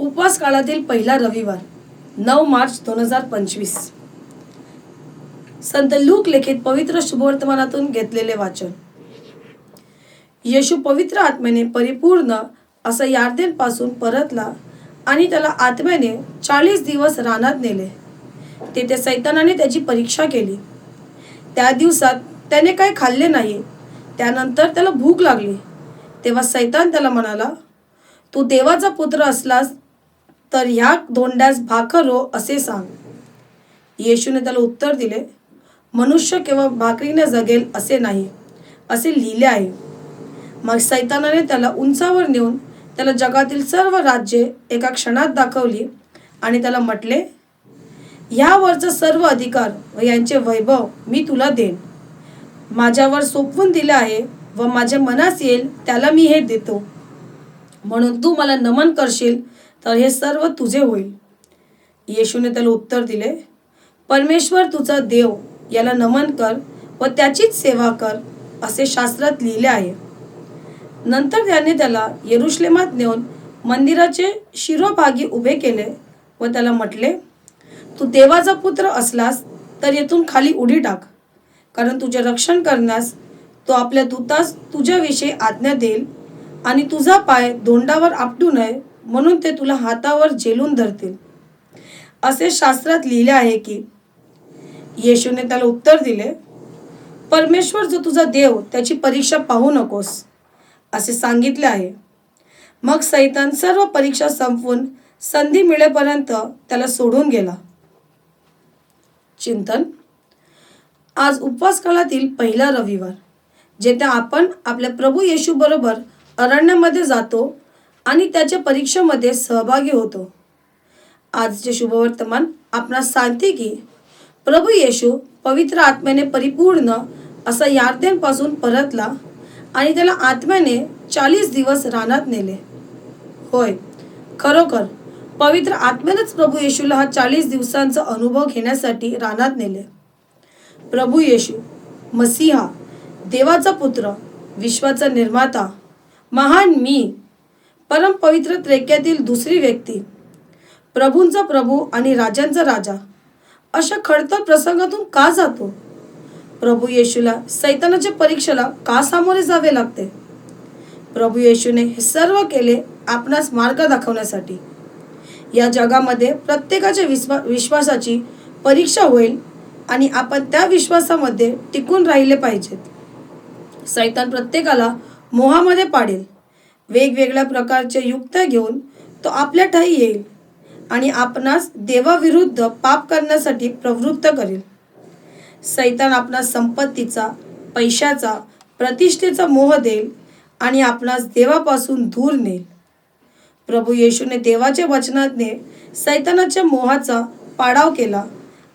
उपवास काळातील पहिला रविवार नऊ मार्च दोन हजार पंचवीस. संत लूक लेखित पवित्र शुभवर्तमानातून घेतलेले वाचन. येशू पवित्र आत्म्याने परिपूर्ण असा यार्देन पासून परतला आणि त्याला आत्म्याने चाळीस दिवस रानात नेले. तेथे सैतानाने त्याची परीक्षा केली. त्या दिवसात त्याने काही खाल्ले नाही. त्यानंतर त्याला भूक लागली. तेव्हा सैतान त्याला म्हणाला तू देवाचा पुत्र असलास तर ह्या धोंड्यास भाकर असे सांग. येशूने त्याला उत्तर दिले मनुष्य केवळ भाकरीने जगेल असे नाही असे लिहिले आहे. मग सैतानाने त्याला उंचावर नेऊन त्याला जगातील सर्व राज्ये एका क्षणात दाखवली आणि त्याला म्हटले ह्यावरचं सर्व अधिकार व यांचे वैभव मी तुला देईन. माझ्यावर सोपवून दिले आहे व माझ्या मनास येईल त्याला मी हे देतो. म्हणून तू मला नमन करशील तर हे सर्व तुझे होईल. येशूने त्याला उत्तर दिले परमेश्वर तुझा देव याला नमन कर व त्याचीच सेवा कर असे शास्त्रात लिहिले आहे. नंतर त्याने त्याला येरुश्लेमात नेऊन मंदिराचे शिरोभागी उभे केले व त्याला म्हटले तू देवाचा पुत्र असलास तर येथून खाली उडी टाक कारण तुझे रक्षण करण्यास तो आपल्या दूतास तुझ्याविषयी आज्ञा देईल आणि तुझा पाय दोंडावर आपटू नये म्हणून ते तुला हातावर झेलून धरतील. असे शास्त्रात लिहिले आहे की येशूने त्याला उत्तर दिले परमेश्वर जो तुझा देव त्याची परीक्षा पाहू नकोस असे सांगितले आहे. मग सैतान सर्व परीक्षा संपवून संधी मिळेपर्यंत त्याला सोडून गेला. चिंतन? आज उपवास काळातील पहिला रविवार जेथे आपण आपल्या प्रभू येशूबरोबर अरण्यामध्ये जातो आणि त्याच्या परीक्षेमध्ये सहभागी होतो. आजचे शुभवर्तमान आपणास सांगते की प्रभू येशू पवित्र आत्म्याने परिपूर्ण असा यार्देनपासून परतला आणि त्याला आत्म्याने चाळीस दिवस रानात नेले. होय खरोखर पवित्र आत्म्यानेच प्रभू येशूला हा चाळीस दिवसांचा अनुभव घेण्यासाठी रानात नेले. प्रभू येशू मसीहा देवाचा पुत्र विश्वाचा निर्माता महान मी परम पवित्र त्रेक्यातील दुसरी व्यक्ती. प्रभूंचा प्रभू आणि राजांचा राजा. अशा खडतर प्रसंगातून का जातो? प्रभू येशूला सैतानाच्या परीक्षेला का सामोरे जावे लागते? प्रभू येशूने हे सर्व केले आपणास मार्ग दाखवण्यासाठी. या जगामध्ये प्रत्येकाच्या विश्वा विश्वासाची परीक्षा होईल आणि आपण त्या विश्वासामध्ये टिकून राहिले पाहिजेत. सैतान प्रत्येकाला मोहामध्ये पाडेल. वेगवेगळ्या प्रकारचे युक्त्या घेऊन तो आपल्या ठाई येईल आणि आपणास देवाविरुद्ध पाप करण्यासाठी प्रवृत्त करेल. सैतान आपणास संपत्तीचा पैशाचा प्रतिष्ठेचा मोह देईल आणि आपणास देवापासून दूर नेईल. प्रभू येशूने देवाच्या वचनाने सैतानाच्या मोहाचा पाडाव केला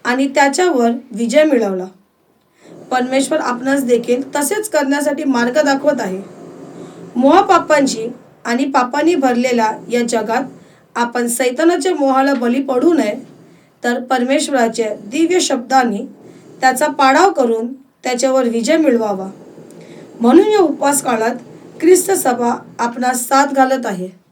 आणि त्याच्यावर विजय मिळवला. परमेश्वर आपणास देखील तसेच करण्यासाठी मार्ग दाखवत आहे. मोहपापांची आणि पापांनी भरलेल्या या जगात आपण सैतानाच्या मोहाला बली पडू नये तर परमेश्वराच्या दिव्य शब्दांनी त्याचा पाडाव करून त्याच्यावर विजय मिळवावा. म्हणून या उपवास काळात ख्रिस्त सभा आपणास साथ घालत आहे.